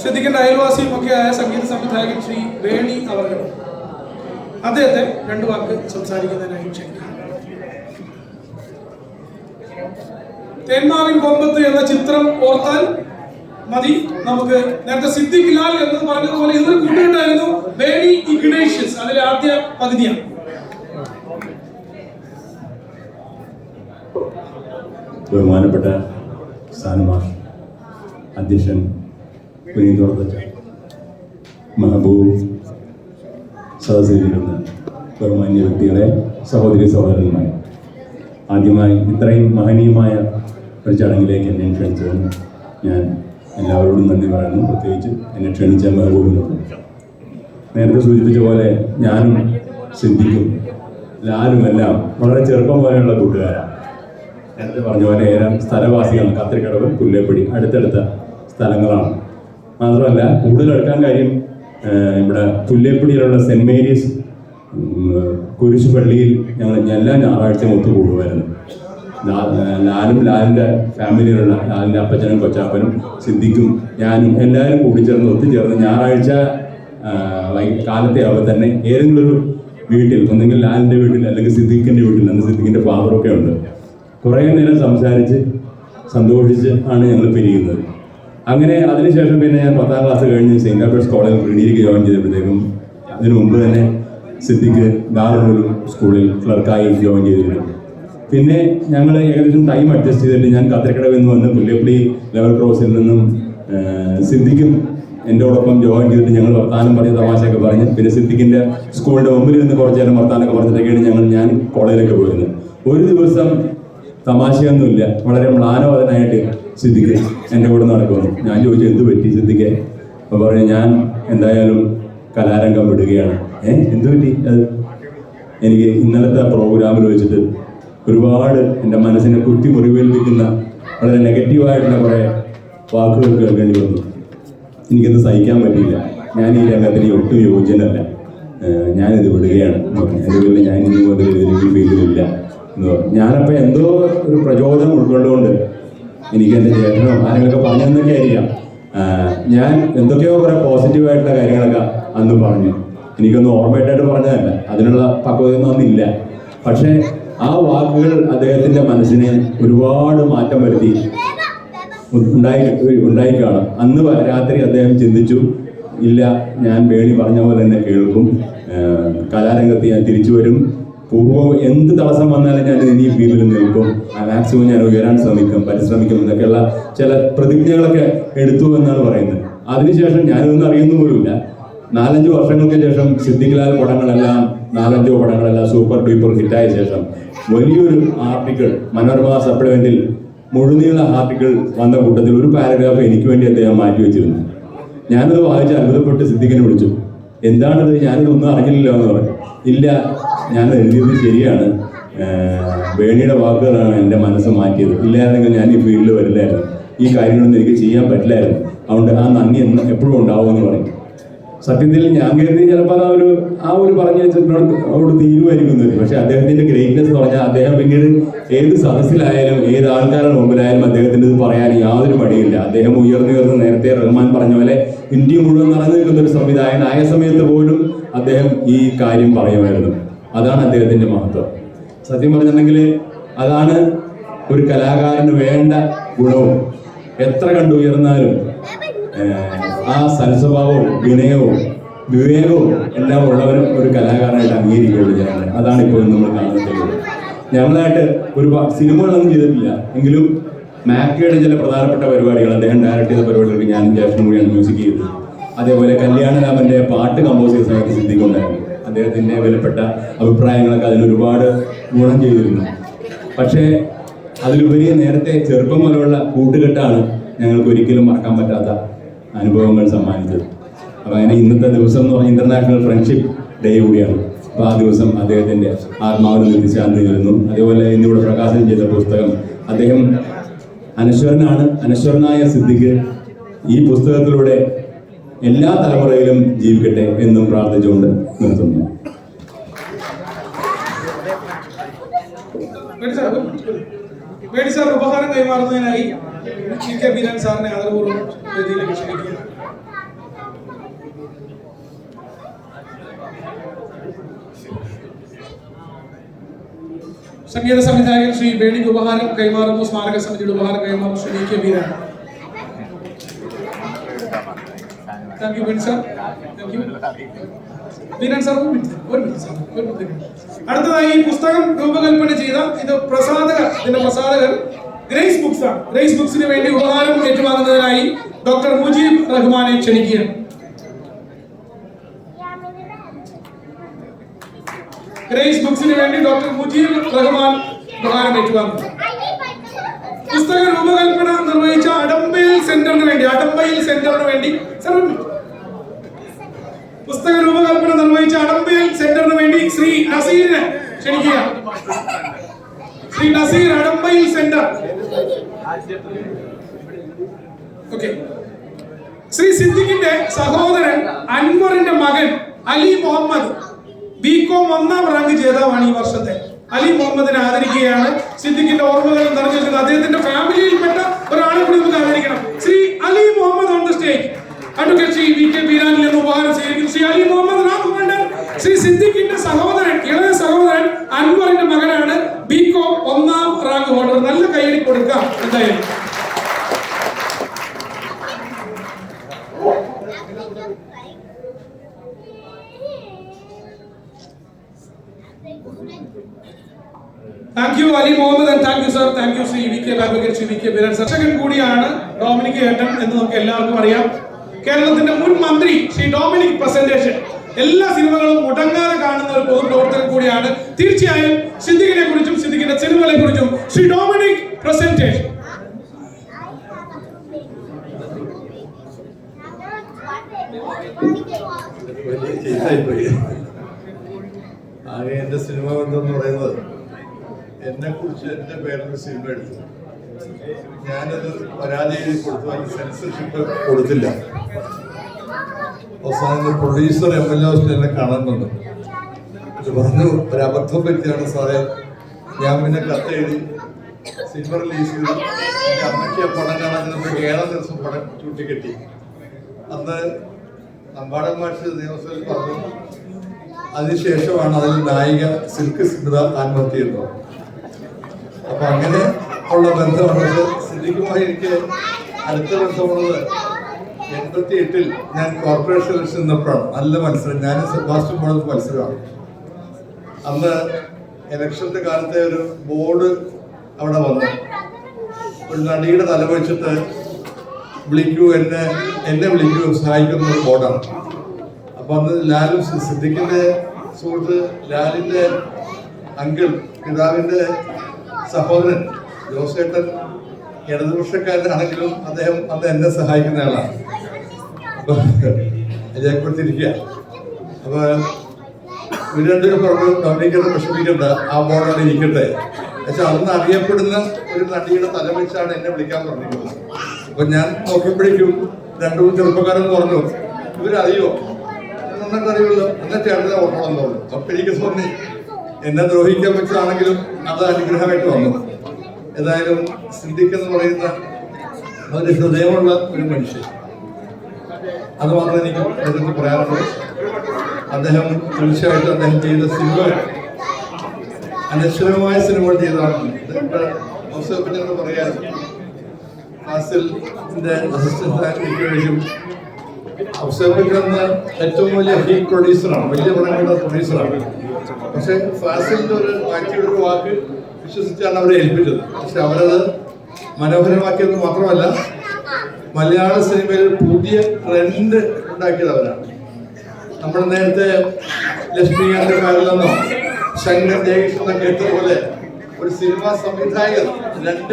ശ്രദ്ധിക്കേണ്ട അയൽവാസിയും ഒക്കെ ആയ സംഗീത സംവിധായകൻ ശ്രീ വേണി അവർ അദ്ദേഹത്തെ രണ്ടു വാക്ക് സംസാരിക്കുന്നതിനായി ക്ഷണിക്കാം. തേന്മാവിൻ കൊമ്പത്ത് എന്ന ചിത്രം ഓർത്താൽ മതി. നമുക്ക് നേരത്തെ സിദ്ദിഖ് ലാൽ എന്ന് പറഞ്ഞതുപോലെ ഇതൊരു കൂട്ടുകെട്ടായിരുന്നു. വേണി ഇഗ്നേഷ്യസ് അതിലെ ആദ്യ പകുതിയാണ്. ബഹുമാനപ്പെട്ട സ്ഥാനമാർ അധ്യക്ഷൻ വിനീതോടച്ച മഹബൂബ് സദസ്സിലിരുന്ന ബഹുമാന്യ വ്യക്തികളെ സഹോദരി സഹോദരന്മാരെ ആദ്യമായി ഇത്രയും മഹനീയമായ ഒരു ചടങ്ങിലേക്ക് എന്നെ ക്ഷണിച്ചതിന് ഞാൻ എല്ലാവരോടും നന്ദി പറയുന്നു. പ്രത്യേകിച്ച് എന്നെ ക്ഷണിച്ച മഹബൂബിനോട്. നേരത്തെ സൂചിപ്പിച്ച പോലെ ഞാനും സിദ്ധിക്കും ലാലും എല്ലാം വളരെ ചെറുപ്പം പോലെയുള്ള കൂട്ടുകാരാണ്. നേരത്തെ പറഞ്ഞ പോലെ ഏറെ സ്ഥലവാസികളാണ്. കത്തിരിക്കടവ് പുല്ലേപ്പടി അടുത്തടുത്ത സ്ഥലങ്ങളാണ്. മാത്രമല്ല കൂടുതൽ എടുക്കാൻ കാര്യം ഇവിടെ പുല്ലേപ്പടിയിലുള്ള സെന്റ് മേരീസ് കുരിശു പള്ളിയിൽ ഞങ്ങൾ എല്ലാ ഞായറാഴ്ചയും ഒത്തു കൂടുമായിരുന്നു. ലാലും ലാലിന്റെ ഫാമിലിയിലുള്ള ലാലിന്റെ അപ്പച്ചനും കൊച്ചാപ്പനും സിദ്ദിഖും ഞാനും എല്ലാവരും കൂടിച്ചേർന്ന് ഒത്തുചേർന്ന് ഞായറാഴ്ച കാലത്തെ ആവുമ്പോൾ തന്നെ ഏതെങ്കിലും ഒരു വീട്ടിൽ ഒന്നെങ്കിൽ ലാലിന്റെ വീട്ടിൽ അല്ലെങ്കിൽ സിദ്ദിഖിന്റെ വീട്ടിൽ അന്ന് സിദ്ദിഖിന്റെ ഫാദറൊക്കെ ഉണ്ട്. കുറേ നേരം സംസാരിച്ച് സന്തോഷിച്ച് ആണ് ഞങ്ങൾ പിരിയുന്നത്. അങ്ങനെ അതിനുശേഷം പിന്നെ ഞാൻ പത്താം ക്ലാസ് കഴിഞ്ഞ് സെയിന്റ് ആൽബർട്ട്സ് കോളേജിൽ പ്രീഡിഗ്രിക്ക് ജോയിൻ ചെയ്തപ്പോഴത്തേക്കും അതിനു മുമ്പ് തന്നെ സിദ്ദിഖ് ദാറുൽ സ്കൂളിൽ ക്ലർക്കായി ജോയിൻ ചെയ്തിരുന്നു. പിന്നെ ഞങ്ങൾ ഏകദേശം ടൈം അഡ്ജസ്റ്റ് ചെയ്തിട്ട് ഞാൻ കത്തിരിക്കടവിൽ നിന്ന് വന്ന് പുല്ലേപ്പള്ളി ലെവൽ ക്രോസിൽ നിന്നും സിദ്ധിക്കും എന്റെ ഒപ്പം ജോയിൻ ചെയ്തിട്ട് ഞങ്ങൾ വർത്താനം പറഞ്ഞ് തമാശയൊക്കെ പറഞ്ഞ് പിന്നെ സിദ്ധിക്കിന്റെ സ്കൂളിന്റെ മുമ്പിൽ നിന്ന് കുറച്ച് നേരം വർത്താനൊക്കെ പറഞ്ഞിട്ടൊക്കെയാണ് ഞങ്ങൾ ഞാൻ കോളേജിലൊക്കെ പോയിരുന്നത്. ഒരു ദിവസം തമാശയൊന്നുമില്ല. വളരെ മ്ലാനവതനായിട്ട് സിദ്ദിഖ് എന്റെ കൂടെ നടക്കുന്നു ഞാൻ ചോദിച്ചു എന്ത് പറ്റി സിദ്ദിഖെ? അപ്പോൾ പറഞ്ഞു ഞാൻ എന്തായാലും കലാരംഗം വിടുകയാണ്. ഏ എന്ത് പറ്റി? അത്? എനിക്ക് ഇന്നലത്തെ പ്രോഗ്രാമിൽ വെച്ചിട്ട് ഒരുപാട് എന്റെ മനസ്സിനെ കുത്തി മുറിവേൽപ്പിക്കുന്ന വളരെ നെഗറ്റീവായിട്ടുള്ള കുറേ വാക്കുകൾ കേൾക്കേണ്ടി വന്നു. എനിക്കത് സഹിക്കാൻ പറ്റിയില്ല. ഞാൻ ഈ രംഗത്തിന് ഒട്ടും യോജനല്ല ഞാനിത് വിടുകയാണ്. അതുപോലെ ഞാൻ ഇനി മുതൽ ഇതിൽ ഫീൽഡിലില്ല എന്ന് പറഞ്ഞു. ഞാനപ്പോൾ എന്തോ ഒരു പ്രചോദനം ഉൾക്കൊണ്ടുകൊണ്ട് എനിക്ക് എന്റെ ചേട്ടനോ ആരെങ്കിലൊക്കെ പറഞ്ഞു ആയിരിക്കാം ഞാൻ എന്തൊക്കെയോ കുറേ പോസിറ്റീവായിട്ടുള്ള കാര്യങ്ങളൊക്കെ അന്ന് പറഞ്ഞു. എനിക്കൊന്നും ഓർമ്മയിട്ടായിട്ട് പറഞ്ഞതല്ല. അതിനുള്ള പക്വതയൊന്നും അന്നില്ല. പക്ഷേ ആ വാക്കുകൾ അദ്ദേഹത്തിന്റെ മനസ്സിനെ ഒരുപാട് മാറ്റം വരുത്തി ഉണ്ടായി ഉണ്ടായി കാണാം അന്ന് രാത്രി അദ്ദേഹം ചിന്തിച്ചു ഇല്ല ഞാൻ വേണി പറഞ്ഞ പോലെ തന്നെ കേൾക്കും. കലാരംഗത്ത് ഞാൻ തിരിച്ചു വരും. പൂർവം എന്ത് തടസ്സം വന്നാലും ഞാൻ ഇനി ഫീൽഡിൽ നിൽക്കും. മാക്സിമം ഞാൻ ഉയരാൻ ശ്രമിക്കും പരിശ്രമിക്കും എന്നൊക്കെയുള്ള ചില പ്രതിജ്ഞകളൊക്കെ എടുത്തു എന്നാണ് പറയുന്നത്. അതിനുശേഷം ഞാനിതൊന്നും അറിയുന്ന പോലുമില്ല. നാലഞ്ച് വർഷങ്ങൾക്ക് ശേഷം സിദ്ധിക്കലാൽ പടങ്ങളെല്ലാം നാലഞ്ചോ പടങ്ങളെല്ലാം സൂപ്പർ ഡ്യൂപ്പർ ഹിറ്റായ ശേഷം വലിയൊരു ആർട്ടിക്കിൾ മനോരമ സപ്ലിമെന്റിൽ മുഴുനീള ആർട്ടിക്കിൾ വന്ന കൂട്ടത്തിൽ ഒരു പാരഗ്രാഫ് എനിക്ക് വേണ്ടി അദ്ദേഹം മാറ്റി വെച്ചിരുന്നു. ഞാനത് വായിച്ച് അത്ഭുതപ്പെട്ട് സിദ്ദിഖിനെ വിളിച്ചു. എന്താണിത്? ഞാനിതൊന്നും അറിഞ്ഞില്ലല്ലോ എന്ന് പറഞ്ഞു. ഇല്ല ഞാൻ എഴുതിയത് ശരിയാണ്. വേണിയുടെ വാക്കുകളാണ് എന്റെ മനസ്സ് മാറ്റിയത്. ഇല്ലായിരുന്നെങ്കിൽ ഞാൻ ഈ ഫീൽഡിൽ വരില്ലായിരുന്നു. ഈ കാര്യങ്ങളൊന്നും എനിക്ക് ചെയ്യാൻ പറ്റില്ലായിരുന്നു. അതുകൊണ്ട് ആ നന്ദി എന്ന് എപ്പോഴും ഉണ്ടാവുമെന്ന് പറയും. സത്യത്തിൽ ഞാൻ കരുതി ചിലപ്പോൾ ആ ഒരു ആ ഒരു പറഞ്ഞു വെച്ചിട്ടുണ്ട് അവിടെ തീരുമായിരിക്കും എന്ന് വരും. പക്ഷെ അദ്ദേഹത്തിന്റെ ഗ്രേറ്റ്നെസ് പറഞ്ഞാൽ അദ്ദേഹം പിന്നീട് ഏത് സദസ്സിലായാലും ഏത് ആൾക്കാരുടെ മുമ്പിലായാലും അദ്ദേഹത്തിന് ഇത് പറയാൻ യാതൊരു മടിയില്ല. അദ്ദേഹം ഉയർന്നുയർന്ന് നേരത്തെ റഹ്മാൻ പറഞ്ഞ പോലെ ഇന്ത്യ മുഴുവൻ നടന്നു നിൽക്കുന്ന ഒരു സംവിധായകൻ ആയ സമയത്ത് പോലും അദ്ദേഹം ഈ കാര്യം പറയുമായിരുന്നു. അതാണ് അദ്ദേഹത്തിന്റെ മഹത്വം. സത്യം പറഞ്ഞിട്ടുണ്ടെങ്കിൽ അതാണ് ഒരു കലാകാരന് വേണ്ട ഗുണവും. എത്ര കണ്ടു ഉയർന്നാലും ആ സൽസ്വഭാവവും വിനയവും വിവേകവും എല്ലാം ഉള്ളവരും ഒരു കലാകാരനായിട്ട് അംഗീകരിക്കുകയുള്ളൂ ജനങ്ങൾ അതാണ് ഇപ്പോൾ നമ്മൾ കാണുന്നത് ഞങ്ങളായിട്ട് ഒരുപാട് സിനിമകളൊന്നും ചെയ്തിട്ടില്ല. എങ്കിലും മാക്കയുടെ ചില പ്രധാനപ്പെട്ട പരിപാടികൾ അദ്ദേഹം ഡയറക്ട് ചെയ്ത പരിപാടികൾക്ക് ഞാനും ജേഷനും കൂടിയാണ് മ്യൂസിക് ചെയ്തത്. അതേപോലെ കല്യാണരാമന്റെ പാട്ട് കമ്പോസ് ചെയ്ത സമയത്ത് സിദ്ധിക്കുണ്ടായിരുന്നു അദ്ദേഹത്തിന്റെ വിലപ്പെട്ട അഭിപ്രായങ്ങളൊക്കെ അതിലൊരുപാട് ഗുണം ചെയ്തിരുന്നു. പക്ഷേ അതിലുപരി നേരത്തെ ചെറുപ്പം മുതലുള്ള കൂട്ടുകെട്ടാണ് ഞങ്ങൾക്ക് ഒരിക്കലും മറക്കാൻ പറ്റാത്ത അനുഭവങ്ങൾ സമ്മാനിച്ചത്. അപ്പൊ അങ്ങനെ ഇന്നത്തെ ദിവസം എന്ന് പറഞ്ഞാൽ ഇന്റർനാഷണൽ ഫ്രണ്ട്ഷിപ്പ് ഡേ കൂടിയാണ്. അപ്പൊ ആ ദിവസം അദ്ദേഹത്തിന്റെ ആത്മാവിന് നിത്യശാന്തി നേരുന്നു അതേപോലെ ഇന്നിവിടെ പ്രകാശനം ചെയ്ത പുസ്തകം അദ്ദേഹം അനശ്വരനാണ്. അനശ്വരനായ സിദ്ധിക്ക് ഈ പുസ്തകത്തിലൂടെ എല്ലാ തലമുറയിലും ജീവിക്കട്ടെ എന്നും പ്രാർത്ഥിച്ചുകൊണ്ട് നിർത്തുന്നു. ഉപഹാരം കൈമാറുന്നതിനായി സാറിനെ ആദരപൂർവം സംഗീത സംവിധായകൻ ശ്രീ ബേണിക്ക് ഉപഹാരം കൈമാറുന്നു. സ്മാരക സമിതിയുടെ ഉപഹാരം കൈമാറുന്നു Shri K Beeran. Thank you bin sir thank you Beeran sir ഒരു മിനിറ്റ് സാർ ഒരു മിനിറ്റ് അടുത്തതായി ഈ പുസ്തകം രൂപകൽപ്പന ചെയ്ത ഇത് പ്രസാധകർ ഇതിന്റെ പ്രസാധകർ ഗ്രേസ് ബുക്സ് ആണ്. ഗ്രേസ് ബുക്സിന് വേണ്ടി ഉപഹാരം ഏറ്റുവാങ്ങുന്നതിനായി ഡോക്ടർ മുജീബ് റഹ്മാനെ ക്ഷണിക്കുകയാണ്. ഗ്രേസ് ബുക്സിന് വേണ്ടി ഡോക്ടർ മുജീബ് റഹ്മാൻ ഉപഹാരം ഏറ്റുവാങ്ങുന്നു. പുസ്തക രൂപകൽപ്പന നിർവഹിച്ച അടമ്പയിൽ സെന്ററിന് വേണ്ടി അടമ്പയിൽ സെന്ററിന് വേണ്ടി. സർ. പുസ്തക രൂപകൽപ്പന നിർവഹിച്ച അടമ്പയിൽ സെന്ററിന് വേണ്ടി ശ്രീ നസീറിനെ ക്ഷണിക്കുക. ശ്രീ നസീർ അടമ്പയിൽ സെന്റർ. ഓക്കെ. ശ്രീ സിദ്ദിഖിന്റെ സഹോദരൻ അൻവറിന്റെ മകൻ അലി മുഹമ്മദ് ബികോം ഒന്നാം റാങ്ക് ജേതാവാണ് ഈ വർഷത്തെ. അലി മുഹമ്മദിനെ ആദരിക്കുകയാണ്. സിദ്ദിഖിന്റെ ഓർമ്മകൾ നിറഞ്ഞിരിക്കുന്നത് അദ്ദേഹത്തിന്റെ ഫാമിലിയിൽപ്പെട്ട ഒരാളെ കൂടി നമുക്ക് ആദരിക്കണം Shri Ali Muhammad on the stage advocate Shri V K ബീരാനിൽ നിന്ന് ഉപഹാരം സ്വീകരിക്കുന്നു ശ്രീ അലി മുഹമ്മദ് റാഖുമണ്ടൻ ശ്രീ സിദ്ദിഖിന്റെ സഹോദരൻ ഇളയ സഹോദരൻ അൻവറിന്റെ മകനാണ് ബികോം ഒന്നാം റാങ്ക് ഹോൾഡർ നല്ല കൈയടി കൊടുക്കാം എന്തായാലും thank you Ali Muhammad thank you sir thank you Shri V K Babukkar Shri V K Beeran സർഷകൻ കൂടിയാണ് ഡോമിനിക് ഏട്ടൻ എന്ന് നമുക്ക് എല്ലാവർക്കും അറിയാം. കേരളത്തിന്റെ മുൻ മന്ത്രി ശ്രീ ഡോമിനിക് പ്രസന്റേഷൻ എല്ലാ സിനിമകളും മുടങ്ങാതെ കാണുന്ന ഒരു പൊതുപ്രവർത്തകൻ കൂടിയാണ്. തീർച്ചയായും സിദ്ദിഖിനെ കുറിച്ചും സിദ്ദിഖിന്റെ സിനിമകളെ കുറിച്ചും ശ്രീ ഡോമിനിക് പ്രസന്റേഷൻ വലിയ ചീത്തായിപ്പോയി ആകെ എന്റെ സിനിമ ബന്ധം പറയുന്നത് എന്നെ കുറിച്ച് എന്റെ പേരൊരു സിനിമ എടുത്തു. ഞാനത് പരാതി എഴുതി കൊടുത്തു. അതിന് സെൻസർഷിപ്പ് കൊടുത്തില്ല. അവസാനം പ്രൊഡ്യൂസർ എം എൽ എ എന്നെ കാണുന്നുണ്ട് പറഞ്ഞു ഒരു അബദ്ധം പറ്റിയാണ് സാറേ. ഞാൻ പിന്നെ കത്തെഴുതി സിനിമ റിലീസ് ചെയ്തു. അമ്മയ്ക്ക് പടം കാണാൻ ഏഴാം ദിവസം പടം ചൂട്ടിക്കെട്ടി അന്ന് നമ്പാടൻ മാഷ് നിയമസഭയിൽ പറഞ്ഞു. അതിനുശേഷമാണ് അതിൽ നായിക സിൽക്ക് സ്മിത ആത്മഹത്യ ചെയ്യുന്നത് അപ്പൊ അങ്ങനെ ഉള്ള ബന്ധമുള്ളത് സിദ്ധിക്കുമായി എനിക്ക് അടുത്ത ബന്ധമുള്ളത് എൺപത്തി എട്ടിൽ ഞാൻ കോർപ്പറേഷൻ ഇലക്ഷൻ നിന്നപ്പോഴാണ് നല്ല മത്സരം. ഞാൻ സെബാസ്റ്റ്യൻ പോണത് മത്സരമാണ്. അന്ന് ഇലക്ഷന്റെ കാലത്തെ ഒരു ബോർഡ് അവിടെ വന്നു. ഒരു നടിയുടെ തല വെച്ചിട്ട് വിളിക്കൂ എന്നെ എന്നെ വിളിക്കൂ സഹായിക്കുന്ന ഒരു ബോർഡാണ്. അപ്പൊ അന്ന് ലാലും സിദ്ദിഖിന്റെ സുഹൃത്ത് ലാലിന്റെ അങ്കിൾ പിതാവിന്റെ സഹോദരൻ ജോസേട്ടൻ ഇടതുപക്ഷക്കാരനാണെങ്കിലും അദ്ദേഹം അന്ന് എന്നെ സഹായിക്കുന്ന ആളാണ്. അപ്പൊ രേഖപ്പെടുത്തിയിരിക്കുക അപ്പൊ ഇവർ രണ്ടുപേരും പറഞ്ഞു ഡൊമിനിക്കത്തെ വിഷമിക്കണ്ട ആ ബോർഡാണ് ഇരിക്കട്ടെ. പക്ഷെ അന്ന് അറിയപ്പെടുന്ന ഒരു നടിയുടെ തല വെച്ചാണ് എന്നെ വിളിക്കാൻ പറഞ്ഞിരിക്കുന്നത്. അപ്പൊ ഞാൻ നോക്കിയപ്പോഴേക്കും രണ്ടു മൂന്ന് ചെറുപ്പക്കാരൻ പറഞ്ഞു ഇവരറിയോ? നന്നായിട്ട് അറിയുമല്ലോ എന്നെ ചേട്ടനെ ഓർക്കണം തോന്നുന്നു അപ്പൊ എനിക്ക് തോന്നി എന്നെ ദ്രോഹിക്കാൻ പറ്റുകയാണെങ്കിലും അത് അനുഗ്രഹമായിട്ട് വന്നു. ഏതായാലും സിദ്ദിഖ് എന്ന് പറയുന്ന ഒരു ഹൃദയമുള്ള ഒരു മനുഷ്യൻ. അത് മാത്രമേ എനിക്ക് അദ്ദേഹത്തിന് പറയാറുള്ളൂ അദ്ദേഹം തീർച്ചയായിട്ടും അദ്ദേഹം ചെയ്ത സിനിമകൾ അനശ്വരമായ സിനിമകൾ ചെയ്തതാണ്. ഔസേപ്പിനെന്ന് പറയാൻ ഫാസിലിന്റെ അസിസ്റ്റന്റ് ആയിരിക്കും ഔസേപ്പിന്റെ എന്ന ഏറ്റവും വലിയ ഹീറ്റ് പ്രൊഡ്യൂസറാണ് വലിയ പടങ്ങളുടെ പ്രൊഡ്യൂസറാണ് പക്ഷെ ഫാസിലിന്റെ ഒരു ആക്ടിയുടെ ഒരു വാക്ക് വിശ്വസിച്ചാണ് അവരെ ഏൽപ്പിച്ചത്. പക്ഷെ അവരത് മനോഹരമാക്കിയത് മാത്രമല്ല മലയാള സിനിമയിൽ പുതിയ ട്രെൻഡ് ഉണ്ടാക്കിയത് അവരാണ്. നമ്മൾ നേരത്തെ ലക്ഷ്മികാന്ത് കാരിലെന്നോ ശങ്കർ ജയകൃഷ്ണൻ കേട്ട പോലെ ഒരു സിനിമാ സംവിധായകർ രണ്ട്